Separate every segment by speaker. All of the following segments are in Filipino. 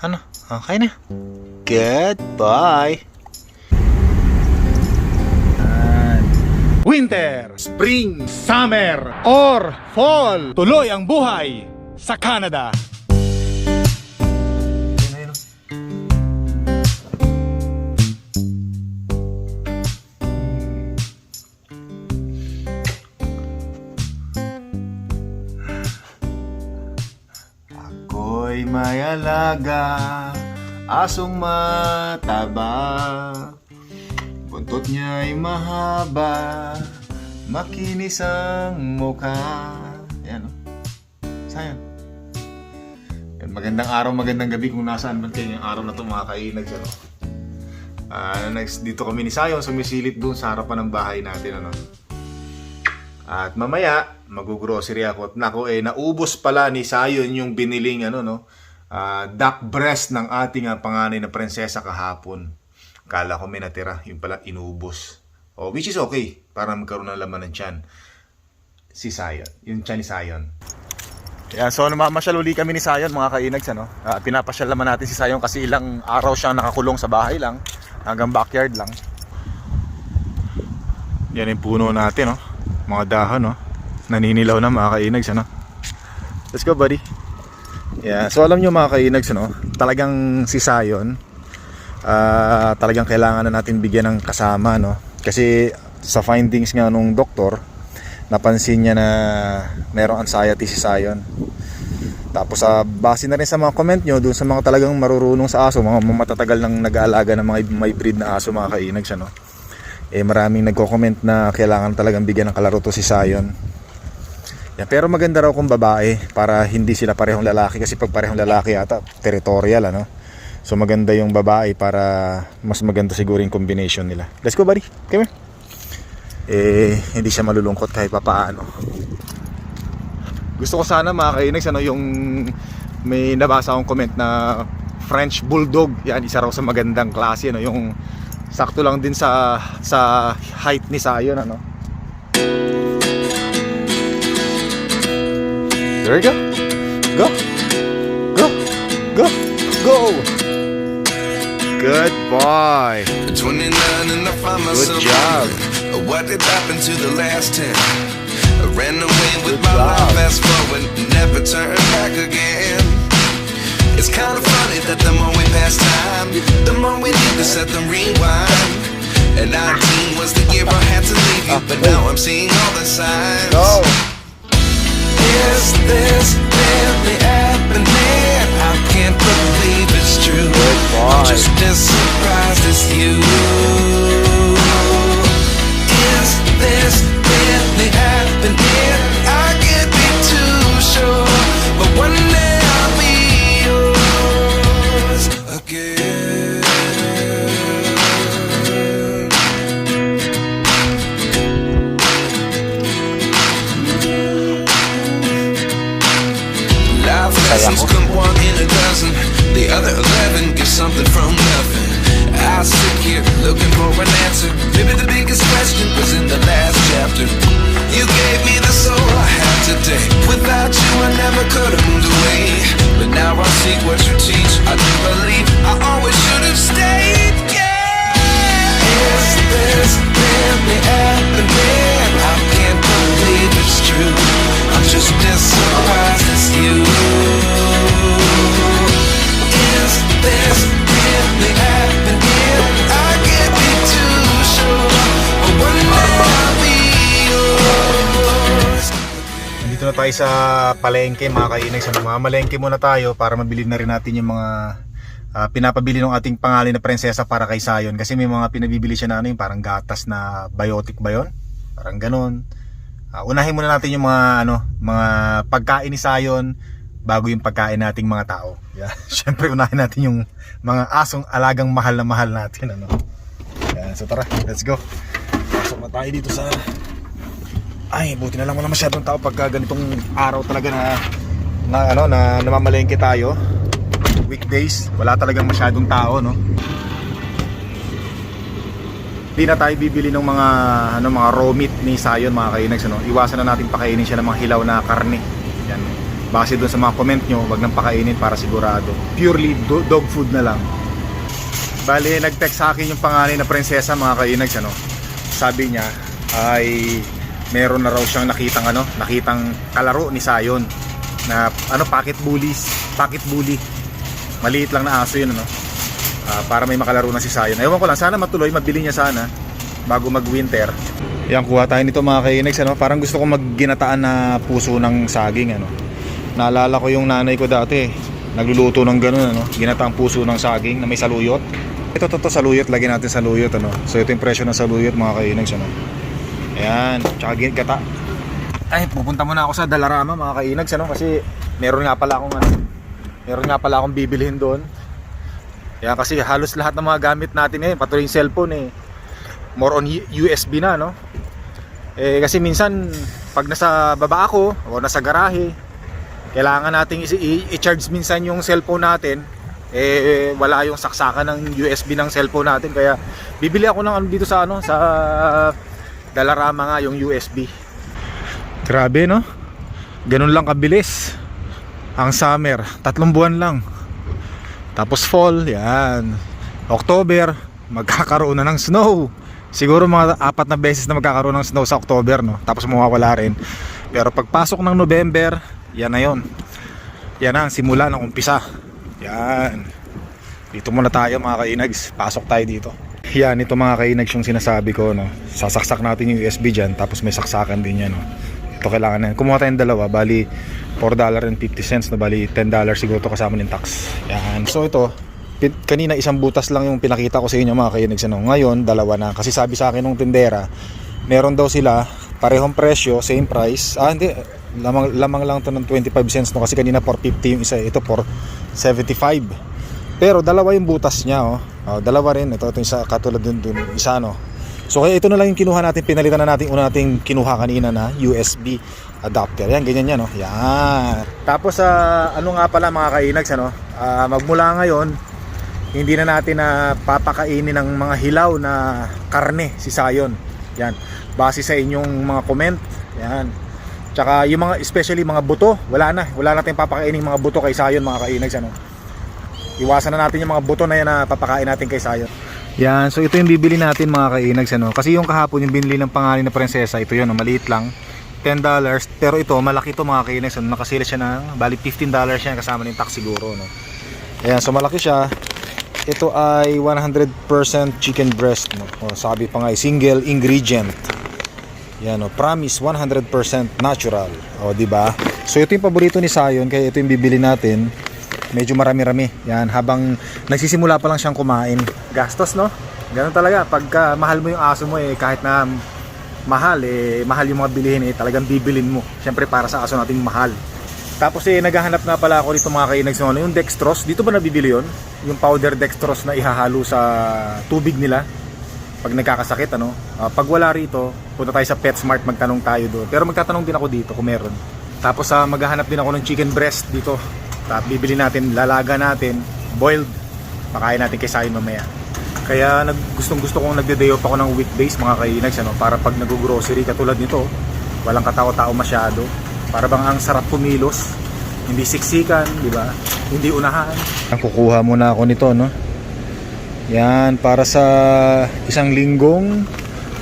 Speaker 1: Ano? Okay na. Goodbye.
Speaker 2: Winter, Spring, Summer, or Fall. Tuloy ang buhay sa Canada.
Speaker 1: Alaga, asong mataba. Buntot niya'y mahaba, makinis ang mukha. Ayan o. Sayang. Yan, magandang araw, magandang gabi kung nasaan man kayo yung araw na ito mga kainag. Ano? Ah, next, dito kami ni Sayon, sumisilip doon sa harapan ng bahay natin. Ano? At mamaya, mag-grocery ako. At nako, eh, naubos pala ni Sayon yung biniling ano, no? Ah, duck breast ng ating ah, panganay na prinsesa kahapon. Kala ko may natira. Yung pala, inubos. Oh, which is okay. Para magkaroon ng laman ng tiyan. Si Sayon. Yung tiyan ni Sayon. Yan, so namamasyal uli kami ni Sayon mga kainags ano. Ah, pinapasyal naman natin si Sayon kasi ilang araw siyang nakakulong sa bahay lang. Hanggang backyard lang. Yan yung puno natin, no? Mga dahon, no? Naninilaw na mga kainags, ano? Let's go, buddy. Yeah, so alam nyo mga kainags, ano? Talagang si Sayon, ah, talagang kailangan na natin bigyan ng kasama, no? Kasi sa findings nga nung doktor, napansin niya na merong anxiety si Sayon. Tapos sa base na rin sa mga comment nyo doon sa mga talagang marurunong sa aso, mga matatagal nang nag-aalaga ng mga may breed na aso mga kainags ano. Eh maraming nagko-comment na kailangan talagang bigyan ng kalaro to si Sayon. Yan, pero maganda raw kung babae para hindi sila parehong lalaki kasi pag parehong lalaki yata territorial ano. So maganda yung babae para mas maganda siguro yung combination nila. Let's go buddy. Come here. Eh hindi siya malulungkot kahit papaano. Gusto ko sana mga kainags ano yung may nabasa akong comment na French Bulldog. Yan isa raw sa magandang klase ano yung sakto lang din sa sa height ni Sayon ano. There you go. Go. Go. Go. Go. Good boy.
Speaker 3: 29 and I find myself
Speaker 1: job.
Speaker 3: wondering, What did happen to the last 10? I ran away with
Speaker 1: Good
Speaker 3: my
Speaker 1: job.
Speaker 3: life, fast forward, never turn back again. It's kind of funny that the more we pass time, the more we need to set the rewind. And 19 was the year I had to leave you, but uh, now I'm seeing all the signs.
Speaker 1: Go.
Speaker 3: Is this really happening? I can't believe it's true. I'm just as surprised as you.
Speaker 1: Tayo sa palengke mga kainag sa mga malengke muna tayo para mabili na rin natin yung mga ah, pinapabili ng ating pangalan na prinsesa para kay Sayon kasi may mga pinabibili siya na ano yung parang gatas na biotic ba yun? Parang ganon. Ah, unahin muna natin yung mga ano, mga pagkain ni Sayon bago yung pagkain nating mga tao. Yeah. Syempre unahin natin yung mga asong alagang mahal na mahal natin ano. Yan, so tara, let's go. Pasok na tayo dito sa ay, buti na lang wala masyadong tao pagka ganitong araw talaga na na ano na namamalengke tayo. Weekdays, wala talagang masyadong tao, no. Hindi na tayo bibili ng mga ano mga raw meat ni Sayon mga kainags ano. Iwasan na natin pakainin siya ng mga hilaw na karne. Yan. Base doon sa mga comment nyo, wag nang pakainin para sigurado. Purely do- dog food na lang. Bali, nag-text sa akin yung pangalan na prinsesa mga kainags ano. Sabi niya ay meron na raw siyang nakitang ano, nakitang kalaro ni Sayon na ano pocket bullies, pocket bully. Maliit lang na aso yun ano. Ah, para may makalaro na si Sayon. Ewan ko lang, sana matuloy, mabili niya sana bago mag-winter. Yan, kuha tayo nito mga kainags ano. Parang gusto ko magginataan na puso ng saging ano. Naalala ko yung nanay ko dati, nagluluto ng ganun ano, ginataang puso ng saging na may saluyot. Ito to, to saluyot, lagyan natin saluyot ano. So ito yung presyo ng saluyot mga kainags ano. Ayan, tsaka gata. Ay, pupunta muna ako sa Dalarama mga kainags ano kasi meron nga pala akong ano, meron nga pala akong bibilhin doon. Kaya kasi halos lahat ng mga gamit natin ngayon, patuloy yung cellphone eh, more on USB na no. Eh kasi minsan pag nasa baba ako o nasa garahe, kailangan nating i-charge minsan yung cellphone natin eh wala yung saksakan ng USB ng cellphone natin kaya bibili ako ng ano dito sa ano sa Dalarama nga yung USB grabe no? Ganun lang kabilis. Ang summer tatlong buwan lang. Tapos fall yan. October magkakaroon na ng snow. Siguro mga apat na beses na magkakaroon ng snow sa October no? Tapos mawawala rin. Pero pagpasok ng November yan na yon yan na ang simula ng umpisa. Yan. Dito muna tayo mga kainags. Pasok tayo dito yan ito mga kainags yung sinasabi ko no? Sasaksak natin yung USB dyan tapos may saksakan din yan no? Ito kailangan na kumuha tayong dalawa bali $4.50 no? Bali $10 siguro to kasama ng tax. Yan. So ito kanina isang butas lang yung pinakita ko sa inyo mga kainags ano ngayon dalawa na. Kasi sabi sa akin ng tindera meron daw sila parehong presyo same price. Ah hindi. Lamang, lamang lang to ng 25 cents no? Kasi kanina 450 yung isa ito 475 pero dalawa yung butas niya oh. oh dalawa rin. Ito ito isa katulad dun, dun isa no. So kaya ito na lang yung kinuha natin. Pinalitan na natin una nating kinuha kanina na USB adapter. Yan ganyan yan oh yan. Tapos sa ano nga pala mga kainags ano ah, magmula ngayon hindi na natin na papakainin ng mga hilaw na karne si Sayon. Yan. Base sa inyong mga comment. Yan. Tsaka yung mga especially mga buto, wala na. Wala natin papakainin mga buto kay Sayon mga kainags ano. Iwasan na natin yung mga buto na yan na papakain natin kay Sayon. Yan, so ito yung bibili natin mga kainags ano. Kasi yung kahapon yung binili ng pangalan na prinsesa, ito yun, no, maliit lang. $10 pero ito malaki to mga kainags ano. Nakasila siya ng bali $15 yan kasama ng tax siguro no. Ayan, so malaki siya. Ito ay 100% chicken breast no. O, sabi pa nga ay single ingredient. Yan o, promise 100% natural. O, di ba? So ito yung paborito ni Sayon kaya ito yung bibili natin. Medyo marami-rami. Yan, habang nagsisimula pa lang siyang kumain. Gastos, no? Ganun talaga. Pagka mahal mo yung aso mo eh, kahit na mahal eh, mahal yung mga bilihin eh, talagang bibilin mo. Siyempre para sa aso nating mahal. Tapos eh, naghahanap nga pala ako dito mga kainags ano, yung dextrose. Dito ba nabibili yun? Yung powder dextrose na ihahalo sa tubig nila pag nagkakasakit ano Ah, pag wala rito punta tayo sa PetSmart magtanong tayo doon pero magtatanong din ako dito kung meron tapos sa maghahanap din ako ng chicken breast dito tapos bibili natin lalaga natin boiled pakain natin kay Sayon mamaya kaya nag, gustong gusto kong nagde-day off ako ng weekdays mga kainags ano, para pag nag-grocery katulad nito walang katao-tao masyado para bang ang sarap pumilos hindi siksikan di ba hindi unahan kukuha muna ako nito no yan, para sa isang linggong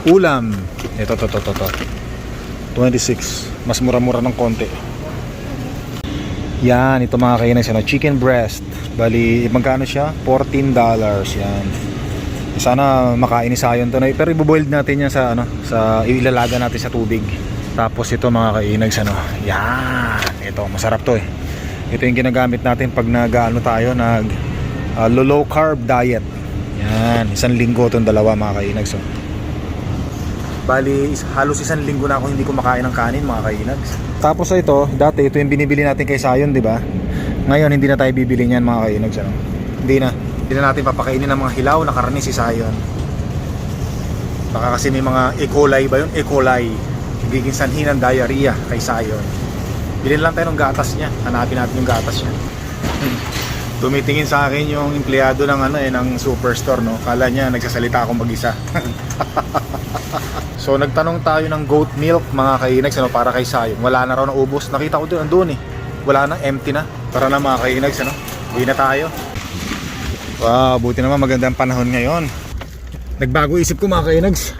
Speaker 1: ulam. Ito, to, to, to, to. 26. Mas mura-mura ng konti. Yan, ito mga kainis. Ano, chicken breast. Bali, magkano siya? $14. Yan. Sana makain Sayon to. na- Pero iboboiled natin yan sa, ano, sa, ilalaga natin sa tubig. Tapos ito mga kainags, ano. Yan. Ito, masarap to eh. Ito yung ginagamit natin pag nag-ano tayo, nag uh, low carb diet. Yan, isang linggo itong dalawa mga kainags. Oh. Bali, is- halos isang linggo na ako hindi kumakain ng kanin mga kainags. Tapos ito, dati ito yung binibili natin kay Sayon, di ba? Ngayon hindi na tayo bibili niyan mga kainags. Ano? Hindi na. Hindi na natin papakainin ng mga hilaw na karne si Sayon. Baka kasi may mga E. coli ba yun? E. coli. Higiging sanhi ng diarrhea kay Sayon. Bilhin lang tayo ng gatas niya. Hanapin natin yung gatas niya. Tumitingin sa akin yung empleyado ng ano eh ng superstore no. Kala niya nagsasalita ako mag-isa. so nagtanong tayo ng goat milk mga kainags ano para kay Sayon. Wala na raw na ubos. Nakita ko doon andun eh. wala na, empty na. Para na mga kainags, ano? Uwi na tayo. Wow, buti naman magandang panahon ngayon. Nagbago isip ko mga kainags.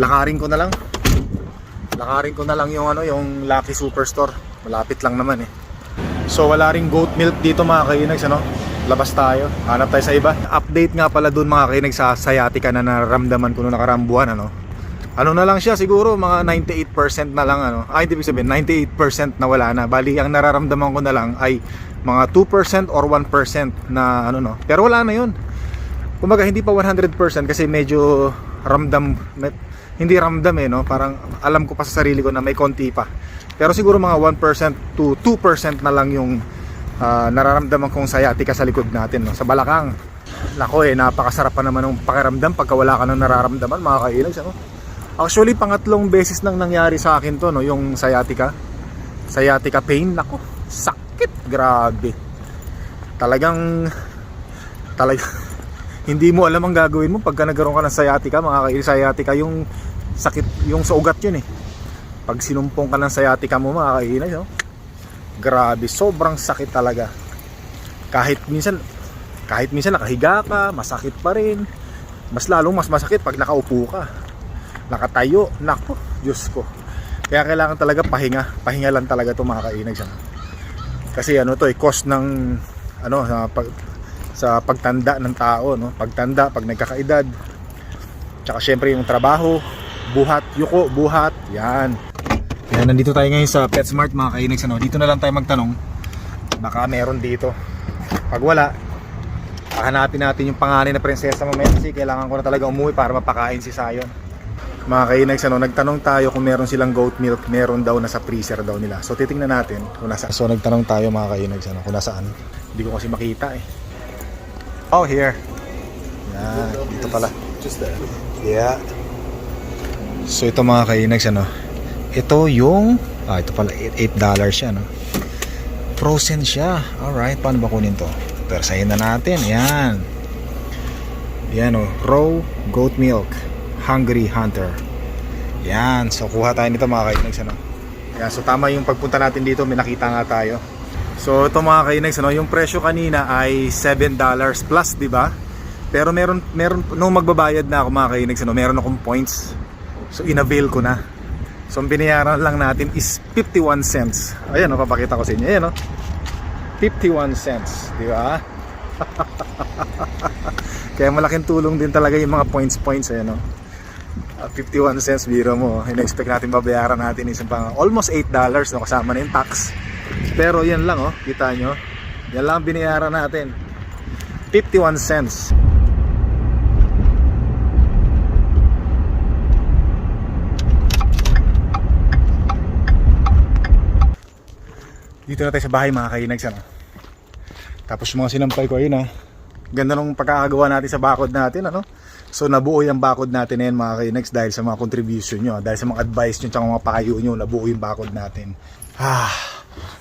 Speaker 1: Lakarin ko na lang. Lakarin ko na lang yung ano, yung Lucky Superstore. Malapit lang naman eh. So wala ring goat milk dito mga kainags, ano? Labas tayo. Hanap tayo sa iba. Update nga pala dun mga kainags sa sciatica na nararamdaman ko noong nakarambuan, ano? Ano na lang siya siguro mga 98% na lang ano. Ay hindi sabihin 98% na wala na. Bali ang nararamdaman ko na lang ay mga 2% or 1% na ano no. Pero wala na 'yun. Kumbaga hindi pa 100% kasi medyo ramdam hindi ramdam eh no. Parang alam ko pa sa sarili ko na may konti pa. Pero siguro mga 1% to 2% na lang yung ah, nararamdaman kong sciatica sa likod natin no, sa balakang. Nako eh, napakasarap pa naman ng pakiramdam pagka wala ka nang nararamdaman, mga kailags ano. Actually, pangatlong beses nang nangyari sa akin to, no, yung sciatica. Sciatica pain, nako, sakit, grabe. Talagang, talagang, hindi mo alam ang gagawin mo pagka nagkaroon ka ng sciatica, mga kail sciatica, yung sakit, yung sa ugat yun eh. Pag sinumpong ka ng sciatica mo, mga kainay, no? Grabe, sobrang sakit talaga. Kahit minsan, kahit minsan nakahiga ka, masakit pa rin. Mas lalong mas masakit pag nakaupo ka nakatayo, nako, Diyos ko. Kaya kailangan talaga pahinga, pahinga lang talaga itong mga kainag siya. Kasi ano to, eh, cost ng ano sa pag, sa pagtanda ng tao, no? Pagtanda, pag nagkakaedad. Tsaka syempre yung trabaho, buhat, yuko, buhat, yan. Yan, nandito tayo ngayon sa PetSmart mga kainags, ano? Dito na lang tayo magtanong. Baka meron dito. Pag wala, hahanapin natin yung panganay na prinsesa mamaya kasi kailangan ko na talaga umuwi para mapakain si Sayon mga kainags ano, nagtanong tayo kung meron silang goat milk, meron daw nasa freezer daw nila. So titingnan natin kung nasa. So nagtanong tayo mga kainags ano, kung nasaan. Hindi ko kasi makita eh. Oh, here. Yan, dito pala.
Speaker 2: Just there.
Speaker 1: Yeah. So ito mga kainags ano. Ito yung ah ito pala 8 dollars siya no. Frozen siya. Alright, paano ba kunin to? Persahin na natin. Yan. Yan oh, raw goat milk. Hungry Hunter. Yan, so kuha tayo nito mga kainags ano. Yan, so tama yung pagpunta natin dito, may nakita nga tayo. So ito mga kainags ano, yung presyo kanina ay 7 dollars plus, di ba? Pero meron meron nung magbabayad na ako mga kainags ano, meron akong points. So inavail ko na. So ang binayaran lang natin is 51 cents. Ayan, oh, papakita ko sa inyo. Ayan, oh. 51 cents, di ba? Kaya malaking tulong din talaga yung mga points points ayan oh. Ah, 51 cents biro mo. Ina-expect natin babayaran natin isang pang almost 8 dollars no kasama na yung tax. Pero yan lang oh, kita nyo. Yan lang ang binayaran natin. 51 cents. Dito na tayo sa bahay mga kainags ano. Tapos mga sinampay ko ayun ah. Ganda nung pagkakagawa natin sa bakod natin ano. So nabuo yung bakod natin na yan mga kainags dahil sa mga contribution nyo. Dahil sa mga advice nyo tsaka mga payo nyo nabuo yung bakod natin. Ah.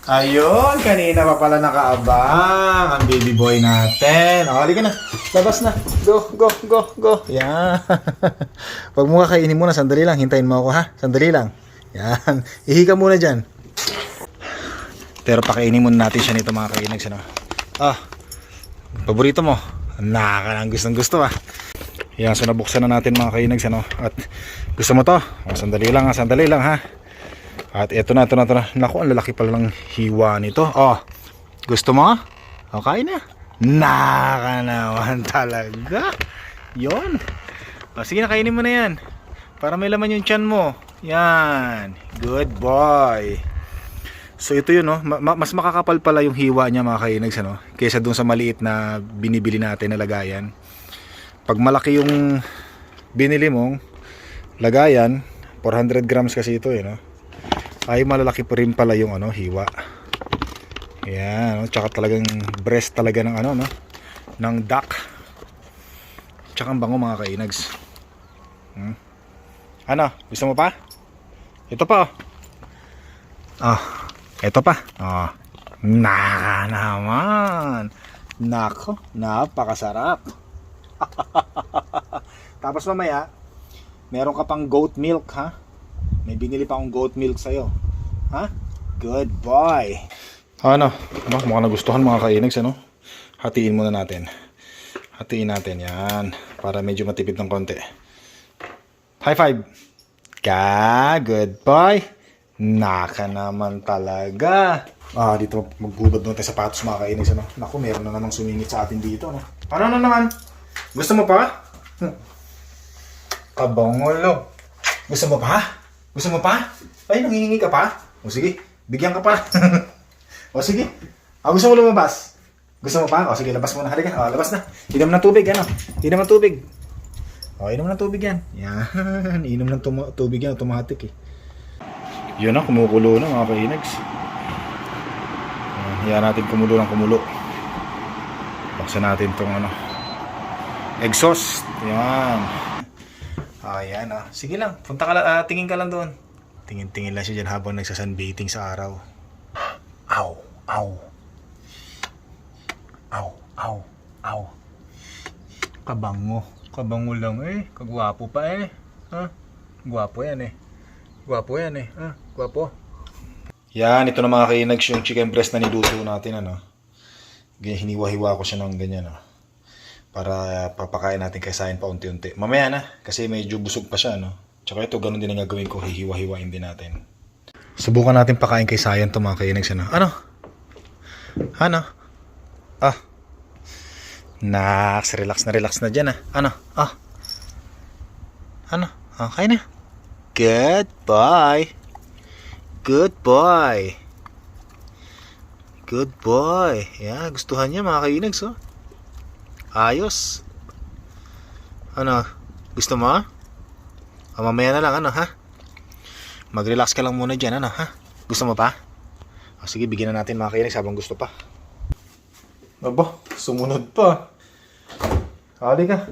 Speaker 1: Ayun, kanina pa pala nakaabang ang baby boy natin. O, halika na. Labas na. Go, go, go, go. Yan. Pag mo kakainin muna, sandali lang. Hintayin mo ako ha. Sandali lang. Yan. Ihi muna dyan. Pero pakainin muna natin siya nito mga kainags. Ano? Ah, paborito mo. Naka lang gustong gusto ah. Yan, so nabuksan na natin mga kainags. Ano? At gusto mo to? O, sandali lang ha, sandali lang ha. At eto na, eto na, eto na. Naku, ang lalaki pala ng hiwa nito. Oh, gusto mo? O, kain na. Naka naman talaga. Yon. O, sige na, mo na yan. Para may laman yung tiyan mo. Yan. Good boy. So ito yun, no? Ma- ma- mas makakapal pala yung hiwa niya mga kainags, ano? Kesa dun sa maliit na binibili natin na lagayan. Pag malaki yung binili mong lagayan, 400 grams kasi ito, eh, no? Ay malalaki pa rin pala yung ano, hiwa. Yan, no? Tsaka talagang breast talaga ng ano, no? Ng duck. Tsaka ang bango mga kainags. Hmm? Ano? Gusto mo pa? Ito pa, oh. Ah, ito pa. Ah, naka naman. Nako, napakasarap. Tapos mamaya, meron ka pang goat milk, ha? May binili pa akong goat milk sa'yo. Ha? Good boy. Ano? Ano? Mukhang nagustuhan mga kainags, ano? Hatiin muna natin. Hatiin natin, yan. Para medyo matipid ng konti. High five! Ka, good boy! Naka naman talaga. Ah, dito magbubad naman tayo sapatos mga kainags, ano? Naku, meron na namang sumingit sa atin dito, ano? Ano na naman? Gusto mo pa? Hmm. Kabangolo. Gusto mo pa? Gusto mo pa? Ay, nangihingi ka pa? O sige, bigyan ka pa. o sige. Ah, gusto mo lumabas? Gusto mo pa? O sige, labas muna. Halika. O, labas na. Inom ng tubig, ano? Inom ng tubig. O, inom ng tubig yan. Yan. Inom ng tuma- tubig yan. Automatic eh. Yun na, kumukulo na mga kainags. Hayaan natin kumulo ng kumulo. Buksan natin tong ano. Exhaust. Yan. Ayan ah. Sige lang. Punta ka lang. ah, tingin ka lang doon. Tingin-tingin lang siya dyan habang nagsasunbathing sa araw. Ow. Ow. Ow. Ow. Ow. Kabango. Kabango lang eh. Kagwapo pa eh. Ha? Gwapo yan eh. Gwapo yan eh. Ha? Gwapo. Yan, ito na mga kainags yung chicken breast na niluto natin ano. Hiniwa-hiwa ko siya ng ganyan ah. Para papakain natin kay Sayan pa unti-unti. Mamaya na, kasi medyo busog pa siya no. Tsaka ito, ganun din ang gagawin ko, hihiwa-hiwain din natin. Subukan natin pakain kay Sayan to mga kainags ano. Ano? Ano? Ah. Nax, relax na relax na dyan ah. Ano? Ah. Ano? Ah, kain na. Good boy. Good boy. Yeah, gustuhan niya mga kainags oh. Ayos. Ano? Gusto mo? Ah, mamaya na lang ano ha? Mag-relax ka lang muna dyan ano ha? Gusto mo pa? Ah, sige, bigyan na natin mga kainags habang gusto pa. Aba, sumunod pa. Halika.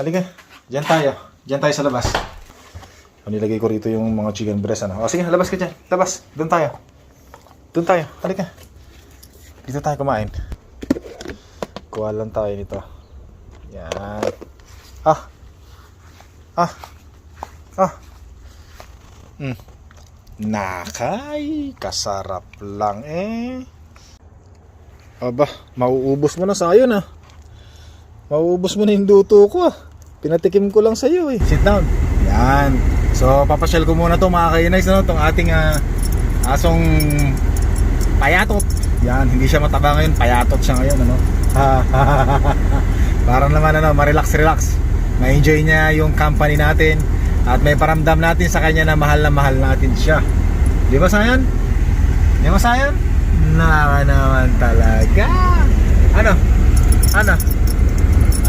Speaker 1: Halika. Diyan tayo. Diyan tayo sa labas. Nilagay ko rito yung mga chicken breast. Ano. O, sige, labas ka dyan. Labas. Doon tayo. Doon tayo. Halika. Dito tayo kumain. Kuha lang tayo nito. Yan. Ah. Ah. Ah. Hmm. Nakay. Kasarap lang eh. Aba, mauubos mo na sa ayon ah. Mauubos mo na yung luto ko ah. Pinatikim ko lang sa iyo eh. Sit down. Yan. So, papasyal ko muna to mga kainags, no? Itong ating ah, asong payatot. Yan, hindi siya mataba ngayon, payatot siya ngayon, ano? Parang naman, ano, ma-relax-relax. Ma-enjoy niya yung company natin. At may paramdam natin sa kanya na mahal na mahal natin siya. Di ba, Sayan? Di ba, Sayan? Na naman talaga. Ano? Ano?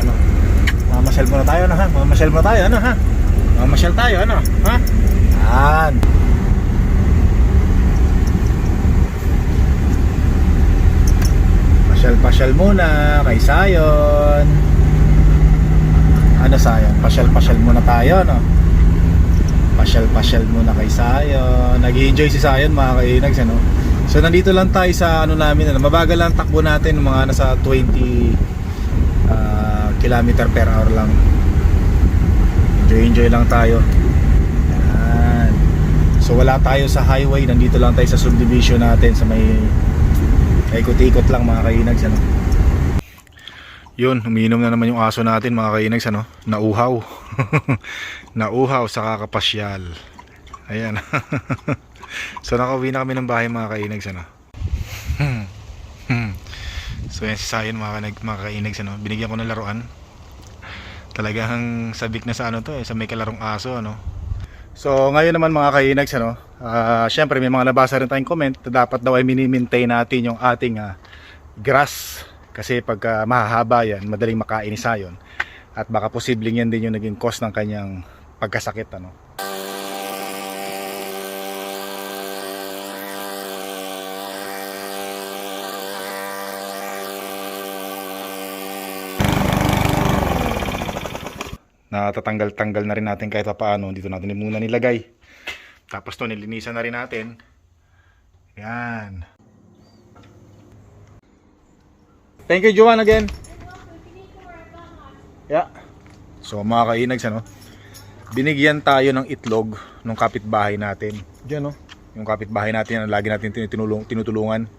Speaker 1: Ano? Mamasyal muna tayo, ano ha? Mamasyal muna tayo, ano ha? Mamasyal tayo, ano? Ha? Yan. Pasyal-pasyal muna kay Sayon. Ano Sayon? Pasyal-pasyal muna tayo, no? Pasyal-pasyal muna kay Sayon. Nag-enjoy si Sayon, mga kainags, ano? So, nandito lang tayo sa ano namin, ano? Mabagal lang takbo natin, mga nasa 20 ah, kilometer per hour lang. Enjoy-enjoy lang tayo. Yan. So wala tayo sa highway, nandito lang tayo sa subdivision natin sa may ikot-ikot lang mga kainags ano. Yun, umiinom na naman yung aso natin mga kainags ano. Nauhaw. Nauhaw sa kakapasyal. Ayan. so nakauwi na kami ng bahay mga kainags ano. so yan si Sayon mga, mga kainags ano. Binigyan ko ng laruan talagang sabik na sa ano to eh, sa may kalarong aso ano. So ngayon naman mga kainags ano, ah syempre may mga nabasa rin tayong comment na dapat daw ay mini-maintain natin yung ating ah, grass kasi pagka mahahaba yan, madaling makain ni Sayon at baka posibleng yan din yung naging cause ng kanyang pagkasakit ano. Natatanggal-tanggal na rin natin kahit pa paano. Dito natin muna nilagay. Tapos to nilinisan na rin natin. Yan. Thank you, Joan, again. Yeah. So, mga kainags, ano? Binigyan tayo ng itlog ng kapitbahay natin. Diyan, no? Yung kapitbahay natin na lagi natin tinutulung, tinutulungan.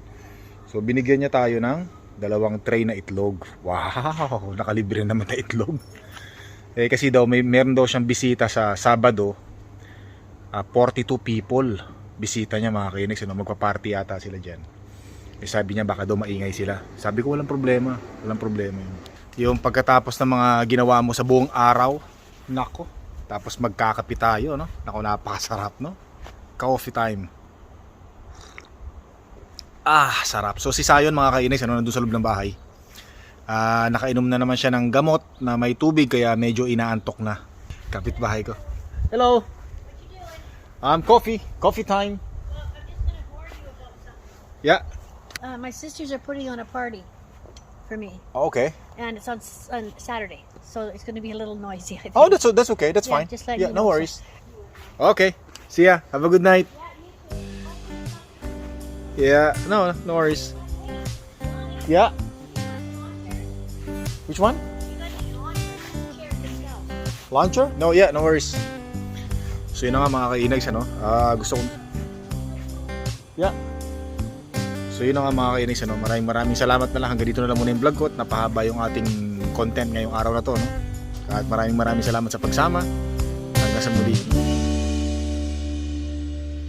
Speaker 1: So binigyan niya tayo ng dalawang tray na itlog. Wow, nakalibre naman na itlog. Eh kasi daw may meron daw siyang bisita sa Sabado. Ah, 42 people bisita niya mga kainex, ano, magpa-party yata sila diyan. Eh sabi niya baka daw maingay sila. Sabi ko walang problema, walang problema yun. Yung pagkatapos ng mga ginawa mo sa buong araw, nako, tapos magkakapi tayo, no? Nako, napakasarap, no? Coffee time. Ah, sarap. So si Sayon mga kainis, ano, nandun sa loob ng bahay. Ah, nakainom na naman siya ng gamot na may tubig kaya medyo inaantok na. Kapit bahay ko. Hello. Um, coffee. Coffee time. Yeah.
Speaker 4: Uh, my sisters are putting on a party for me,
Speaker 1: Okay.
Speaker 4: and it's on, on Saturday, so it's going to be a little noisy. I think.
Speaker 1: Oh, that's that's okay. That's
Speaker 4: Yeah,
Speaker 1: fine.
Speaker 4: just
Speaker 1: yeah,
Speaker 4: you
Speaker 1: no
Speaker 4: know,
Speaker 1: worries. Okay. See ya. Have a good night. Yeah. No, no worries. Yeah. Which one? Launcher? No, yeah, no worries. So yun nga mga kainags, ano? Ah, gusto kong... Yeah. So yun nga mga kainags, ano? Maraming maraming salamat na lang. Hanggang dito na lang muna yung vlog ko at napahaba yung ating content ngayong araw na to, no? At maraming maraming salamat sa pagsama. Hanggang sa muli.